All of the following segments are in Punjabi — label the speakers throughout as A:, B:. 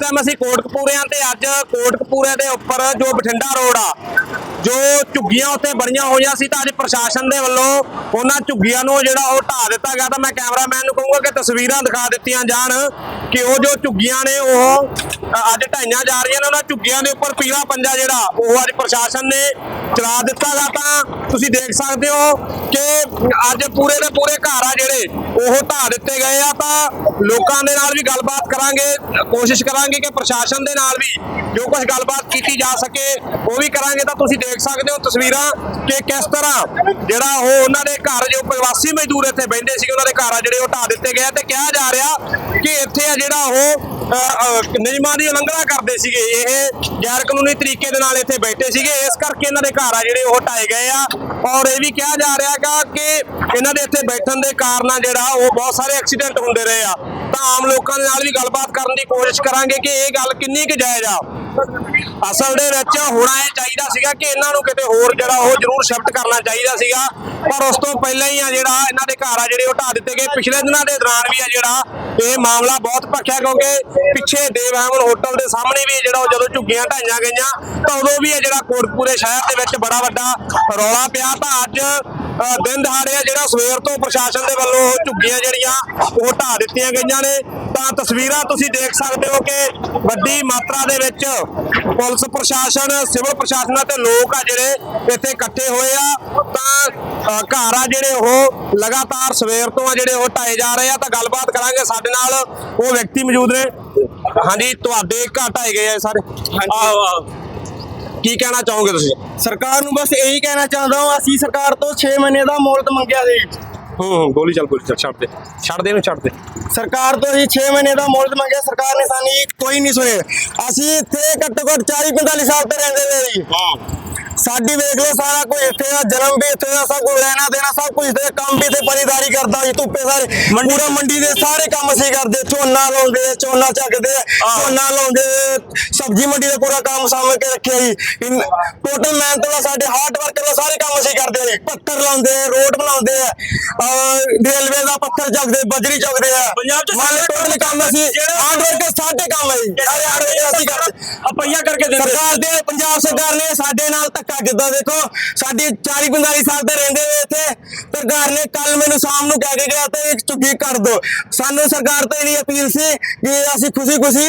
A: ਟਾਈਮ ਅਸੀਂ ਕੋਟਕਪੂਰਿਆਂ ਤੇ ਅੱਜ ਕੋਟਕਪੂਰੇ ਦੇ ਉੱਪਰ ਜੋ ਬਠਿੰਡਾ ਰੋਡ ਆ, ਜੋ ਝੁੱਗੀਆਂ ਉੱਤੇ ਬਣੀਆਂ ਹੋਈਆਂ ਸੀ ਤਾਂ ਅੱਜ ਪ੍ਰਸ਼ਾਸਨ ਦੇ ਵੱਲੋਂ ਉਹਨਾਂ ਝੁੱਗੀਆਂ ਨੂੰ ਜਿਹੜਾ ਉਹ ਢਾ ਦਿੱਤਾ ਗਿਆ ਤਾਂ ਮੈਂ ਕੈਮਰਾਮੈਨ ਨੂੰ ਕਹੂੰਗਾ ਕਿ ਤਸਵੀਰਾਂ ਦਿਖਾ ਦਿੱਤੀਆਂ ਜਾਣ ਕਿ ਉਹ ਜੋ ਝੁੱਗੀਆਂ ਨੇ ਉਹ ਅੱਜ ਢਾਈਆਂ ਜਾ ਰਹੀਆਂ ਨੇ, ਉਹਨਾਂ ਝੁੱਗੀਆਂ ਦੇ ਉੱਪਰ ਪੀਲਾ ਪੰਜਾ ਜਿਹੜਾ ਉਹ ਅੱਜ ਪ੍ਰਸ਼ਾਸਨ ਨੇ ਚਲਾ ਦਿੱਤਾ ਗਾ ਤਾਂ ਤੁਸੀਂ ਦੇਖ ਸਕਦੇ ਹੋ ਕਿ ਅੱਜ ਪੂਰੇ ਦੇ ਪੂਰੇ ਘਰ ਆ ਜਿਹੜੇ, ਉਹ ਢਾ ਦਿੱਤੇ ਗਏ ਆ ਤਾਂ ਲੋਕਾਂ ਦੇ ਨਾਲ ਵੀ ਗੱਲਬਾਤ ਕਰਾਂਗੇ, ਕੋਸ਼ਿਸ਼ ਕਰਾਂਗੇ ਕਿ ਪ੍ਰਸ਼ਾਸਨ ਦੇ ਨਾਲ ਵੀ ਜੋ ਕੁਝ ਗੱਲਬਾਤ ਕੀਤੀ ਜਾ ਸਕੇ, ਉਹ ਵੀ ਕਰਾਂਗੇ। ਤਾਂ ਤੁਸੀਂ ਦੇਖ ਸਕਦੇ ਹੋ ਤਸਵੀਰਾਂ ਕਿ ਕਿਸ ਤਰ੍ਹਾਂ ਜਿਹੜਾ ਉਹ ਉਹਨਾਂ ਦੇ ਘਰ, ਜੋ ਪ੍ਰਵਾਸੀ ਮਜ਼ਦੂਰ ਇੱਥੇ ਬੈਠੇ ਸੀ, ਉਹਨਾਂ ਦੇ ਘਰ ਆ ਜਿਹੜੇ ਉਹ ਢਾ ਦਿੱਤੇ ਗਏ ਆ ਤੇ ਕਿਹਾ ਜਾ ਰਿਹਾ ਕਿ ਇੱਥੇ ਆ ਜਿਹੜਾ ਉਹ ਨਿਯਮਾਂ ਦੀ ਉਲੰਘਣਾ ਕਰਦੇ ਸੀਗੇ। ਇਹ ਗੈਰ ਕਾਨੂੰਨੀ ਤਰੀਕੇ ਦੇ ਨਾਲ ਇੱਥੇ ਬੈਠੇ ਸੀਗੇ। ਇਸ ਕਰਕੇ ਇਹਨਾਂ ਦੇ ਘਰ ਆ ਜਿਹੜੇ ਉਹ ਢਾਏ ਗਏ ਆ। ਔਰ ਇਹ ਵੀ ਕਿਹਾ ਜਾ ਰਿਹਾ ਗਾ ਕਿ ਇਹਨਾਂ ਦੇ ਇੱਥੇ ਬੈਠਣ ਦੇ ਕਾਰਨ ਜਿਹੜਾ ਉਹ ਬਹੁਤ ਸਾਰੇ ਐਕਸੀਡੈਂਟ ਹੁੰਦੇ ਰਹੇ ਆ। ਤਾਂ ਆਮ ਲੋਕਾਂ ਦੇ ਨਾਲ ਵੀ ਗੱਲਬਾਤ ਕਰਨ ਦੀ ਕੋਸ਼ਿਸ਼ ਕਰਾਂਗੇ ਕਿ ਇਹ ਗੱਲ ਕਿੰਨੀ ਕੁ ਜਾਇਜ਼ ਆ। ਅਸਲ ਦੇ ਵਿੱਚ ਹੋਣਾ ਇਹ ਚਾਹੀਦਾ ਸੀਗਾ ਕਿ ਇਹਨਾਂ ਨੂੰ ਕਿਤੇ ਹੋਰ ਜਿਹੜਾ ਉਹ ਜ਼ਰੂਰ ਸ਼ਿਫਟ ਕਰਨਾ ਚਾਹੀਦਾ ਸੀਗਾ। ਪਰ ਉਸ ਤੋਂ ਪਹਿਲਾਂ ਹੀ ਆ ਜਿਹੜਾ ਇਹਨਾਂ ਦੇ ਘਰ ਆ ਜਿਹੜੇ ਉਹ ਢਾ ਦਿੱਤੇ ਗਏ। ਪਿਛਲੇ ਦਿਨਾਂ ਦੇ ਦੌਰਾਨ ਵੀ ਆ ਜਿਹੜਾ ਇਹ ਮਾਮਲਾ ਬਹੁਤ ਭਖਿਆ ਕਿਉਂਕਿ ਪਿੱਛੇ ਦੇਵ ਹੈਮਨ ਹੋਟਲ ਦੇ ਸਾਹਮਣੇ ਵੀ ਜਿਹੜਾ ਉਹ ਜਦੋਂ ਝੁੱਗੀਆਂ ਢਾਈਆਂ ਗਈਆਂ, ਤਾਂ ਉਦੋਂ ਵੀ ਇਹ ਜਿਹੜਾ ਕੋਟਪੂਰੇ ਸ਼ਹਿਰ ਦੇ ਵਿੱਚ ਬੜਾ ਵੱਡਾ ਰੌਲਾ ਪਿਆ। ਤਾਂ ਅੱਜ ਦਿਨ ਦਿਹਾੜੇ ਜਿਹੜਾ ਸਵੇਰ ਤੋਂ ਪ੍ਰਸ਼ਾਸਨ ਦੇ ਵੱਲੋਂ ਉਹ ਝੁੱਗੀਆਂ ਜਿਹੜੀਆਂ ਉਹ ਢਾ ਦਿੱਤੀਆਂ ਗਈਆਂ ਨੇ। ਤਾਂ ਤਸਵੀਰਾਂ ਤੁਸੀਂ ਦੇਖ ਸਕਦੇ ਹੋ ਕਿ ਵੱਡੀ ਮਾਤਰਾ ਦੇ ਵਿੱਚ ਪੁਲਿਸ ਪ੍ਰਸ਼ਾਸਨ ਸਿਵਲ ਪ੍ਰਸ਼ਾਸਨ ਅਤੇ ਲੋਕ ਆ ਜਿਹੜੇ ਇੱਥੇ ਇਕੱਠੇ ਹੋਏ ਆ। ਤਾਂ ਘਰ ਆ ਜਿਹੜੇ ਉਹ ਲਗਾਤਾਰ ਸਵੇਰ ਤੋਂ ਆ ਜਿਹੜੇ ਉਹ ਢਾਏ ਜਾ ਰਹੇ ਆ। ਤਾਂ ਗੱਲਬਾਤ ਕਰਾਂਗੇ ਸਾਡੇ ਨਾਲ। ਉਹ ਵਿਅਕਤੀ ਮੌਜੂਦ ਨੇ। ਹਾਂਜੀ ਤੁਹਾਡੇ ਘਰ ਢਾਏ ਗਏ ਆ ਸਾਰੇ। ਆਹੋ ਆਹੋ। ਕੀ ਕਹਿਣਾ ਚਾਹੋਗੇ ਤੁਸੀਂ?
B: ਸਰਕਾਰ ਨੂੰ ਬਸ ਇਹੀ ਕਹਿਣਾ ਚਾਹੁੰਦਾ ਹਾਂ ਅਸੀਂ ਸਰਕਾਰ ਤੋਂ 6 ਮਹੀਨੇ ਦਾ ਮੋਹਲਤ ਮੰਗਿਆ ਸੀ।
A: ਹੂੰ ਗੋਲੀ ਚੱਲ ਗੋਲੀ ਚੱਲ ਛੱਡ ਦੇ। ਛੱਡ ਦੇ ਇਹਨੂੰ ਛੱਡ ਦੇ।
B: ਸਰਕਾਰ ਤੋਂ ਅਸੀਂ 6 ਮਹੀਨੇ ਦਾ ਮੋਹਲਤ ਮੰਗਿਆ ਸਰਕਾਰ ਨੇ ਸਾਨੀ ਕੋਈ ਨਹੀਂ ਸੁਣੇ ਅਸੀਂ ਇੱਥੇ ਘੱਟੋ ਘੱਟ 40 45 ਸਾਲ ਤੋਂ ਰਹਿੰਦੇ ਨੇ ਜੀ।
A: ਹਾਂ
B: ਸਾਡੀ ਵੇਖ ਲਓ ਸਾਰਾ ਕੁਝ ਇੱਥੇ ਦਾ ਜਨਮ ਵੀ ਇੱਥੇ ਦਾ ਸਭ ਕੁਝ ਲੈਣਾ ਦੇਣਾ ਸਭ ਕੁਝ ਇੱਥੇ ਕੰਮ ਵੀ ਤੇ ਪਰੀਦਾਰੀ ਕਰਦਾ ਜੀ ਧੁੱਪੇ ਸਾਰੇ ਪੂਰਾ ਮੰਡੀ ਦੇ ਸਾਰੇ ਕੰਮ ਅਸੀਂ ਕਰਦੇ ਝੋਨਾ ਲਾਉਂਦੇ ਝੋਨਾ ਚੱਕਦੇ ਝੋਨਾ ਲਾਉਂਦੇ ਸਬਜ਼ੀ ਮੰਡੀ ਦਾ ਪੂਰਾ ਕੰਮ ਸਾਂਭ ਕੇ ਰੱਖਿਆ ਜੀ। ਟੋਟਲ ਮਿਹਨਤ ਦਾ ਸਾਡੇ ਹਾਰਡ ਵਰਕ ਦਾ ਸਾਰੇ ਕੰਮ ਅਸੀਂ ਕਰਦੇ ਜੀ। ਪੱਥਰ ਲਾਉਂਦੇ ਆ, ਰੋਡ ਬਣਾਉਂਦੇ ਆ ਰੇਲਵੇ ਦਾ ਪੱਥਰ ਚੱਕਦੇ ਬਜਰੀ ਚੱਕਦੇ ਆ।
A: ਪੰਜਾਬ 'ਚ ਸਾਰੇ
B: ਟੋਟਲ ਕੰਮ ਅਸੀਂ ਹਾਰਡ ਵਰਕ ਸਾਡੇ ਕੰਮ ਹੈ ਜੀ। ਸਾਰੇ ਹਾਰਡ ਵਰਕ ਅਸੀਂ ਕਰਦੇ
A: ਆਪਈਆ ਕਰਕੇ ਦਿੰਦੇ
B: ਸਰਕਾਰ ਦੇ ਪੰਜਾਬ ਸਰਕਾਰ ਨੇ ਸਾਡੇ ਨਾਲ ਧੱਕਾ ਕੀਤਾ ਦੇਖੋ ਸਾਡੀ 40 45 ਸਾਲ ਤੋਂ ਰਹਿੰਦੇ ਹੋਏ ਇੱਥੇ ਸਰਕਾਰ ਨੇ ਕੱਲ ਮੈਨੂੰ ਸ਼ਾਮ ਨੂੰ ਕਹਿ ਕੇ ਗਿਆ ਤੇ ਇੱਕ ਝੁੱਗੀ ਕਰ ਦੋ। ਸਾਨੂੰ ਸਰਕਾਰ ਤੋਂ ਇਹਦੀ ਅਪੀਲ ਸੀ ਕਿ ਅਸੀਂ ਖੁਸ਼ੀ ਖੁਸ਼ੀ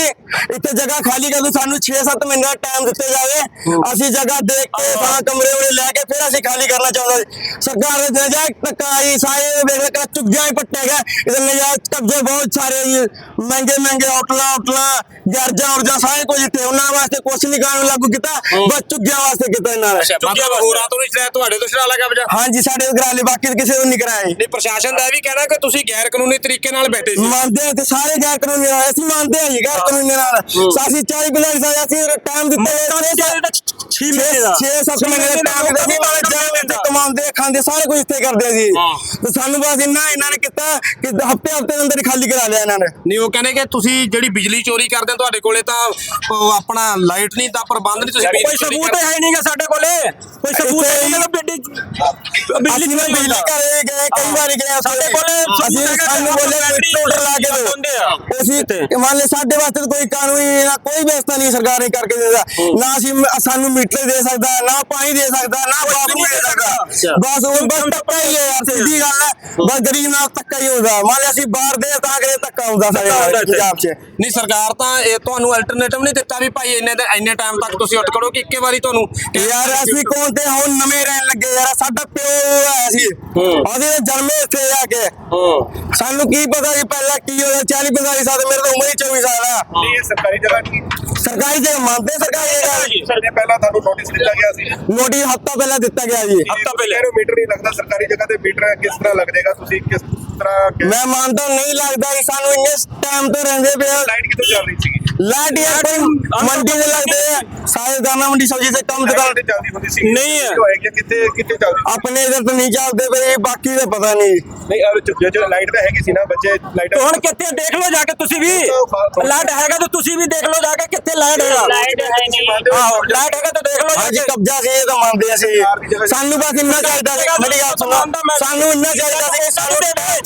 B: ਇੱਥੇ ਜਗ੍ਹਾ ਖਾਲੀ ਕਰ ਦੋ ਸਾਨੂੰ 6-7 ਮਹੀਨੇ ਦਾ ਟਾਈਮ ਦਿੱਤੇ ਜਾਵੇ। ਅਸੀਂ ਜਗ੍ਹਾ ਦੇਖ ਕੇ ਤਾਂ ਕਮਰੇ ਉਹਨੇ ਲੈ ਕੇ ਫਿਰ ਅਸੀਂ ਖਾਲੀ ਕਰਨਾ ਚਾਹੁੰਦੇ ਸੀ। ਸਰਕਾਰ ਨੇ ਨਜਾਇਜ਼ ਧੱਕਾ ਆਈ ਸਾਰੇ ਵੇਖ ਲੈ ਝੁੱਗੀਆਂ ਹੀ ਪੱਟੇ ਗਏ ਇਹਦੇ ਨਜਾਇਜ਼ ਕਬਜ਼ੇ ਬਹੁਤ ਸਾਰੇ ਜੀ ਮਹਿੰਗੇ ਮਹਿੰਗੇ ਹੋਟਲਾਂ ਹੋਟਲਾਂ ਗਰਜਾ ਉਰਜਾ ਸਾਰੇ ਕੁਝ ਇੱਥੇ ਉਹਨਾਂ ਵਾਸਤੇ ਕੁਛ ਨਹੀਂ ਕਾਨੂੰਨ ਲਾਗੂ ਕੀਤਾ ਬਸ ਝੁੱਗੀਆਂ ਵਾਸਤੇ ਕੀਤਾ ਇਹਨਾਂ ਨੇ।
A: ਮਤਲਬ ਹੋਰਾਂ ਤੋਂ ਨਹੀਂ ਸ਼ਾਇਦ ਤੁਹਾਡੇ ਤੋਂ ਸ਼ਰਾ ਲੱਗਾ ਬਜਾ
B: ਹਾਂਜੀ ਸਾਡੇ ਤੋਂ ਕਰਾ ਲਈ ਬਾਕੀ ਤਾਂ ਕਿਸੇ ਤੋਂ ਨਹੀਂ ਕਰਾਇਆ
A: ਨਹੀਂ ਪ੍ਰਸ਼ਾਸਨ ਦਾ ਇਹ ਵੀ ਕਹਿਣਾ ਕਿ ਤੁਸੀਂ ਗੈਰ ਕਾਨੂੰਨੀ ਤਰੀਕੇ ਨਾਲ ਬੈਠੇ ਸੀ।
B: ਮੰਨਦੇ ਆ ਤੇ ਸਾਰੇ ਗੈਰ ਕਾਨੂੰਨੀ ਨਾਲ ਅਸੀਂ ਮੰਨਦੇ ਆ ਜੀ ਗੈਰ ਕਾਨੂੰਨੀ ਨਾਲ ਅਸੀਂ 40 ਬਿਲਿਅਨ ਸਾਲ ਅਸੀਂ ਟਾਈਮ ਦਿੱਤੇ 6 ਮਹੀਨੇ ਦਾ। 6-7 ਮਹੀਨੇ ਦਾ ਟਾਈਮ ਦਿੱਤਾ ਸੀ। ਨਾਲੇ ਜਾਣ ਤੇ ਕਮਾਉਂਦੇ ਖਾਂਦੇ ਸਾਰੇ ਕੁਝ ਇੱਥੇ ਕਰਦੇ ਆ ਜੀ ਤੇ ਸਾਨੂੰ ਬਸ ਇੰਨਾ ਇਹਨਾਂ ਨੇ ਕੀਤਾ ਕਿ ਹਫ਼ਤੇ ਹਫ਼ਤੇ ਦੇ ਅੰਦਰ ਖਾਲੀ ਕਰਾ ਲਿਆ ਇਹਨਾਂ ਨੇ।
A: ਨਹੀਂ ਉਹ ਕਹਿੰਦੇ ਕਿ ਤੁਸੀਂ ਜਿਹੜੀ ਬਿਜਲੀ ਚੋਰੀ ਕਰਦੇ ਹੋ ਤੁਹਾਡੇ ਕੋਲੇ ਤਾਂ ਆਪਣਾ ਲਾਈਟ ਨਹੀਂ ਦਾ ਪ੍ਰਬੰਧ ਨਹੀਂ ਤੁਸੀਂ
B: ਕੋਈ
A: ਬਿਜਲੀ
B: ਸਬੂਤ। ਹੈ ਨਹੀਂਗਾ ਸਾਡੇ ਕੋਲੇ। ਕੋਈ ਸਬੂਤ ਹੈ ਨਹੀਂ ਗੱਡੀ ਬਿਜਲੀ ਨਹੀਂ ਬਿਜਲੀ ਘਰੇ ਗਏ ਕਈ ਵਾਰੀ ਗਏ ਸਾਡੇ ਕੋਲੇ ਅਸੀਂ ਸਾਨੂੰ ਬੋਲੇ ਮੀਟਰ ਲਾ ਕੇ ਦਿਓ। ਅਸੀਂ ਮੰਨ ਲੈ ਸਾਡੇ ਵਾਸਤੇ ਤਾਂ ਕੋਈ ਕਾਨੂੰਨੀ ਨਾ ਕੋਈ ਵਿਵਸਥਾ ਨਹੀਂ ਸਰਕਾਰ ਨੇ ਕਰਕੇ ਦਿੰਦਾ ਨਾ ਅਸੀਂ ਸਾਨੂੰ ਮੀਟਰ ਦੇ ਸਕਦਾ ਨਾ ਪਾਣੀ ਦੇ ਸਕਦਾ ਨਾ ਬਾਬੂ ਦੇ ਸਕਦਾ। ਬਸ ਉਹ ਬਸ ਧੱਕਾ ਹੀ ਹੈ ਯਾਰ ਸਿੱਧੀ ਗੱਲ ਹੈ। ਬਸ ਗਰੀਬ ਨਾਲ ਧੱਕਾ ਹੀ ਹੁੰਦਾ। ਮੰਨ ਲੈ ਅਸੀਂ ਬਾਹਰ ਦੇ ਤਾਂ ਕਰੇ ਧੱਕਾ ਹੁੰਦਾ ਸਾਡੇ ਨਾਲ ਪੰਜਾਬ 'ਚ।
A: ਨਹੀਂ ਸਰਕਾਰ ਤਾਂ ਇਹ ਤੁਹਾਨੂੰ ਅਲਟਰਨੇਟਿਵ ਨਹੀਂ ਦਿੱਤਾ ਵੀ ਭਾਈ ਇੰਨੇ ਦੇ ਇੰਨੇ ਟਾਈਮ ਤੱਕ ਤੁਸੀਂ ਉੱਠ ਕਰੋ ਕਿ ਇੱਕੇ ਵਾਰੀ ਤੁਹਾਨੂੰ
B: ਯਾਰ ਅਸੀਂ ਕੌਣ ਤੇ ਹੁਣ ਨਵੇਂ ਰਹਿਣ ਲੱਗੇ ਯਾਰ। ਸਾਡਾ ਪਿਓ ਆਇਆ ਸੀ। ਉਹਦੇ ਜਨਮੇ ਇੱਥੇ ਆ ਕੇ। ਸਾਨੂੰ ਕੀ ਪਤਾ ਸੀ ਪਹਿਲਾਂ ਕੀ ਹੋਇਆ 40 45 ਸਾਲ ਮੇਰੀ ਤਾਂ ਉਮਰ ਹੀ 24 ਸਾਲ ਆ।
C: ਨਹੀਂ ਇਹ ਸਰਕਾਰੀ ਜਗ੍ਹਾ ਨਹੀਂ।
B: ਸਰਕਾਰੀ ਜੇ ਮੰਨਦੇ ਸਰਕਾਰੀ ਇਹ ਗੱਲ।
C: ਸਰ ਨੇ ਪਹਿਲਾਂ ਤੁਹਾਨੂੰ ਨੋਟਿਸ ਦਿੱਤਾ ਗਿਆ ਸੀ।
B: ਨੋਟਿਸ ਹਫਤਾ ਪਹਿਲਾਂ ਦਿੱਤਾ ਗਿਆ ਜੀ।
C: ਹਫਤਾ ਪਹਿਲੇ। ਮੀਟਰ ਨਹੀਂ ਲੱਗਦਾ ਸਰਕਾਰੀ ਜਗ੍ਹਾ ਤੇ ਮੀਟਰ ਕਿਸ ਤਰ੍ਹਾਂ ਲੱਗ ਜਾਏਗਾ ਤੁਸੀਂ ਕਿਸ ਤਰ੍ਹਾਂ
B: ਮੈਂ ਮੰਨਦਾ ਨਹੀਂ ਲੱਗਦਾ ਕਿ ਸਾਨੂੰ ਇੰਨੇ ਟਾਈਮ ਤੋਂ ਰਹਿੰਦੇ ਪਏ।
C: ਲਾਈਟ ਕਿੱਥੋਂ ਚੱਲ ਰਹੀ ਸੀਗੀ?
B: ਲਾਈਟ ਯਾਰ ਕੋਈ ਮੰਡੀ ਦੇ ਲੱਗਦੇ ਆ। ਸਾਰੇ ਦਾਣਾ ਮੰਡੀ ਸਬਜ਼ੀ ਤੇ ਕੰਮ ਦੁਕਾਨ
C: ਕਿੱਥੇ ਚੱਲਦੀ ਹੁੰਦੀ ਸੀ।
B: ਨਹੀਂ ਹੈ।
C: ਜੋ ਕਿੱਥੇ ਕਿੱਥੇ ਚੱਲਦੀ
B: ਆਪਣੇ ਇਧਰ ਤਾਂ ਨਹੀਂ ਚੱਲਦੇ ਪਏ ਬਾਕੀ ਦਾ ਪਤਾ ਨਹੀਂ।
C: ਨਹੀਂ ਅਰ ਜੋ ਲਾਈਟ ਤਾਂ ਹੈਗੀ ਸੀ ਨਾ ਬੱਚੇ ਲਾਈਟ
B: ਹੁਣ ਕਿੱਥੇ ਦੇਖ ਲਓ ਜਾ ਕੇ ਤੁਸੀਂ ਵੀ। ਲਾਈਟ ਹੈਗਾ ਤਾਂ ਤੁਸੀਂ ਵੀ ਦੇਖ ਲਓ ਜਾ ਕੇ ਕਿੱਥੇ ਲਾਈਟ ਹੈਗਾ।
C: ਲਾਈਟ ਹੈ ਨਹੀਂ।
B: ਆਹੋ ਲਾਈਟ ਹੈਗਾ ਤਾਂ ਦੇਖ ਲਓ ਹਾਂਜੀ ਕਬਜ਼ਾ ਸੀ ਇਹ ਤਾਂ ਮੰਨਦੇ ਅਸੀਂ। ਸਾਨੂੰ ਬਸ ਇੰਨਾ ਚਾਹੀਦਾ ਸੀ ਮੇਰੀ ਗੱਲ ਸੁਣੋ। ਸਾਨੂੰ ਇੰਨਾ ਚਾਹੀਦਾ ਸੀ। ਸਾਨੂੰ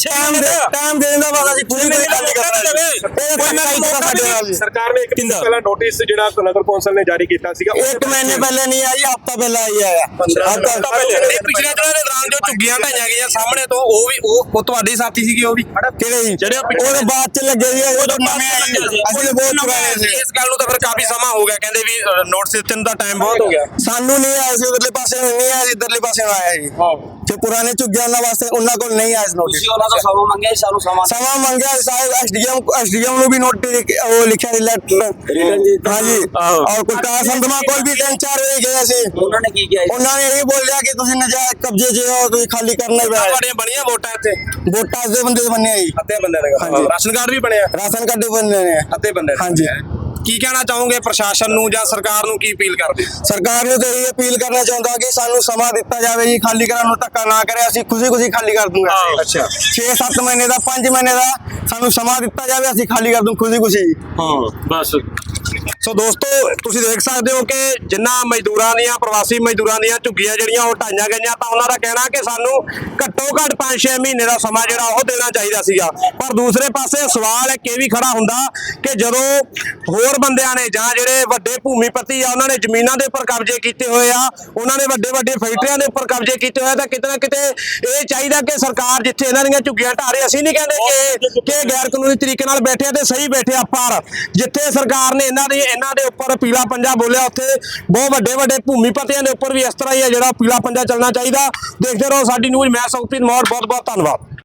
B: ਟਾਈਮ ਦੇ ਟਾਈਮ ਦੇ ਦਿੰਦਾ ਬਸ ਅਸੀਂ ਪੂਰੀ ਗੱਲ ਕੋਈ ਨਾ ਜੀ
C: ਸਰਕਾਰ ਨੇ ਇੱਕ? ਪਹਿਲਾਂ ਨੋਟਿਸ ਜਿਹੜਾ ਨਗਰ ਕੌਂਸਲ ਨੇ ਜਾਰੀ ਕੀਤਾ ਸੀਗਾ
B: ਇੱਕ ਮਹੀਨੇ ਪਹਿਲੇ ਨਹੀਂ ਆਈ ਹਫਤਾ ਪਹਿਲਾਂ ਆਈ ਹੈ ਹਫਤਾ ਪਹਿਲੇ।
A: ਪਿਛਲੇ ਦਿਨਾਂ ਦੇ ਦੌਰਾਨ ਜੋ ਝੁੱਗੀਆਂ ਢਾਈਆਂ ਗਈਆਂ ਸਾਹਮਣੇ ਤੋਂ ਉਹ ਵੀ ਉਹ ਤੁਹਾਡੀ ਸਾਥੀ ਸੀਗੀ ਉਹ ਵੀ?
B: ਕਿਹੜੇ?
A: ਜਿਹੜੇ
B: ਉਹਦੇ ਬਾਅਦ ਚ ਲੱਗੇ ਸੀ ਉਹ ਤਾਂ ਨਵੇਂ ਆਏ ਸੀ। ਅਸੀਂ ਬਹੁਤ ਪੁਰਾਣੇ ਸੀ।
A: ਇਸ ਗੱਲ ਨੂੰ ਤਾਂ ਫਿਰ ਕਾਫੀ ਸਮਾਂ ਹੋ ਗਿਆ ਕਹਿੰਦੇ ਵੀ ਨੋਟ ਸਿਸਟਮ ਦਾ ਟਾਈਮ ਬਹੁਤ ਹੋ ਗਿਆ।
B: ਸਾਨੂੰ ਨਹੀਂ ਆਇਆ ਸੀ ਉਧਰਲੇ ਪਾਸੇ ਨਹੀਂ ਆਇਆ ਸੀ ਇਧਰਲੇ ਪਾਸੇ ਆਇਆ ਜੀ। ਤੇ ਪੁਰਾਣੇ ਝੁੱਗਿਆਂ ਉਹਨਾਂ ਵਾਸਤੇ ਉਹਨਾਂ ਕੋਲ ਨਹੀਂ ਆਇਆ ਨੋਟਿਸ
D: ਤੁਸੀਂ ਉਹਨਾਂ ਤੋਂ ਸਮਾਂ ਮੰਗਿਆ ਸੀ, ਸਾਨੂੰ ਸਮਾਂ
B: ਸਮਾਂ ਮੰਗਿਆ ਸੀ ਸਾਹਿਬ ਐਸਡੀਐਮ ਐਸਡੀਐਮ ਨੂੰ ਵੀ ਨੋਟਿਸ ਉਹ ਲਿਖਿਆ ਸੀ ਲੈਟਰ ਹਾਂਜੀ। ਔਰ ਕੁਲਤਾਰ ਸੰਧਮਾ ਕੋਲ ਵੀ ਤਿੰਨ ਚਾਰ ਵਾਰੀ ਗਏ ਸੀ।
D: ਉਹਨਾਂ ਨੇ ਕੀ ਕਿਹਾ ਜੀ?
B: ਉਹਨਾਂ ਨੇ ਇਹ ਬੋਲਿਆ ਕਿ ਤੁਸੀਂ ਨਜਾਇਜ਼ ਕਬਜ਼ੇ 'ਚ ਹੋ ਤੁਸੀਂ ਖਾਲੀ ਕਰਨਾ ਹੀ ਪੈਣਾ।
A: ਤੁਹਾਡੀਆਂ ਬਣੀਆਂ ਵੋਟਾਂ ਇੱਥੇ?
B: ਵੋਟਾਂ ਦੇ ਬੰਦੇ ਬੰਨੇ ਆਈ
A: ਅੱਧੇ ਬੰਦੇ ਨੇ। ਰਾਸ਼ਨ ਕਾਰਡ ਵੀ ਬਣਿਆ?
B: ਰਾਸ਼ਨ ਕਾਰਡ ਬੰਦੇ ਨੇ।
A: ਅੱਧੇ ਬੰਦੇ
B: ਹਾਂਜੀ।
A: ਕੀ ਕਹਿਣਾ ਚਾਹੋਗੇ ਪ੍ਰਸ਼ਾਸਨ ਨੂੰ ਜਾਂ ਸਰਕਾਰ ਨੂੰ ਕੀ ਅਪੀਲ ਕਰਦੇ
B: ਸਰਕਾਰ ਨੂੰ ਤਾਂ ਇਹ ਅਪੀਲ ਕਰਨਾ ਚਾਹੁੰਦਾ ਕਿ ਸਾਨੂੰ ਸਮਾਂ ਦਿੱਤਾ ਜਾਵੇ ਜੀ ਖਾਲੀ ਕਰਨ ਨੂੰ ਧੱਕਾ ਨਾ ਕਰੇ ਅਸੀਂ ਖੁਸ਼ੀ ਖੁਸ਼ੀ ਖਾਲੀ ਕਰ ਦੂੰਗੇ
A: ਅੱਛਾ।
B: 6-7 ਮਹੀਨੇ ਦਾ 5 ਮਹੀਨੇ ਦਾ ਸਾਨੂੰ ਸਮਾਂ ਦਿੱਤਾ ਜਾਵੇ ਅਸੀਂ ਖਾਲੀ ਕਰ ਦੂੰ ਖੁਸ਼ੀ ਖੁਸ਼ੀ
A: ਹਾਂ ਬਸ। ਸੋ ਦੋਸਤੋ, ਤੁਸੀਂ ਦੇਖ ਸਕਦੇ ਹੋ ਕਿ ਜਿੰਨਾ ਮਜ਼ਦੂਰਾਂ ਦੀਆਂ, ਪ੍ਰਵਾਸੀ ਮਜ਼ਦੂਰਾਂ ਦੀਆਂ ਝੁੱਗੀਆਂ ਜਿਹੜੀਆਂ ਉਹ ਢਾਈਆਂ ਗਈਆਂ, ਤਾਂ ਉਹਨਾਂ ਦਾ ਕਹਿਣਾ ਕਿ ਸਾਨੂੰ ਘੱਟੋ ਘੱਟ 5-6 ਮਹੀਨੇ ਦਾ ਸਮਾਂ ਜਿਹੜਾ ਉਹ ਦੇਣਾ ਚਾਹੀਦਾ ਸੀਗਾ। ਪਰ ਦੂਸਰੇ ਪਾਸੇ ਸਵਾਲ ਇੱਕ ਇਹ ਵੀ ਖੜਾ ਹੁੰਦਾ ਕਿ ਜਦੋਂ ਹੋਰ ਬੰਦਿਆਂ ਨੇ ਜਾਂ ਜਿਹੜੇ ਵੱਡੇ ਭੂਮੀਪਤੀ ਆ, ਉਹਨਾਂ ਨੇ ਜ਼ਮੀਨਾਂ ਦੇ ਉੱਪਰ ਕਬਜ਼ੇ ਕੀਤੇ ਹੋਏ ਆ, ਉਹਨਾਂ ਨੇ ਵੱਡੇ ਵੱਡੇ ਫੈਕਟਰੀਆਂ ਦੇ ਉੱਪਰ ਕਬਜ਼ੇ ਕੀਤੇ ਹੋਏ ਆ, ਤਾਂ ਕਿਤੇ ਨਾ ਕਿਤੇ ਇਹ ਚਾਹੀਦਾ ਕਿ ਸਰਕਾਰ ਜਿੱਥੇ ਇਹਨਾਂ ਦੀਆਂ ਝੁੱਗੀਆਂ ਢਾਹ ਰਹੀ ਅਸੀਂ ਨਹੀਂ ਕਹਿੰਦੇ ਕਿ ਕਿ ਗੈਰ ਕਾਨੂੰਨੀ ਤਰੀਕੇ ਨਾਲ ਬੈਠੇ ਆ ਤੇ ਸਹੀ ਬੈਠੇ ਆ ਪਰ ਜਿੱਥੇ ਸਰਕਾਰ ਨੇ ਇਹਨਾਂ ਦੀ, ਇਹਨਾਂ ਦੇ ਉੱਪਰ ਪੀਲਾ ਪੰਜਾ ਬੋਲਿਆ ਉੱਥੇ। ਬਹੁਤ ਵੱਡੇ ਵੱਡੇ ਭੂਮੀ ਭੂਮੀਪਤੀਆਂ ਦੇ ਉੱਪਰ ਵੀ ਇਸ ਤਰ੍ਹਾਂ ਹੀ ਹੈ ਜਿਹੜਾ ਪੀਲਾ ਪੰਜਾ ਚੱਲਣਾ ਚਾਹੀਦਾ। ਦੇਖਦੇ ਰਹੋ ਸਾਡੀ ਨਿਊਜ਼ ਮੈਂ ਸੁਖਪ੍ਰੀਤ ਮੌੜ ਬਹੁਤ ਬਹੁਤ ਧੰਨਵਾਦ।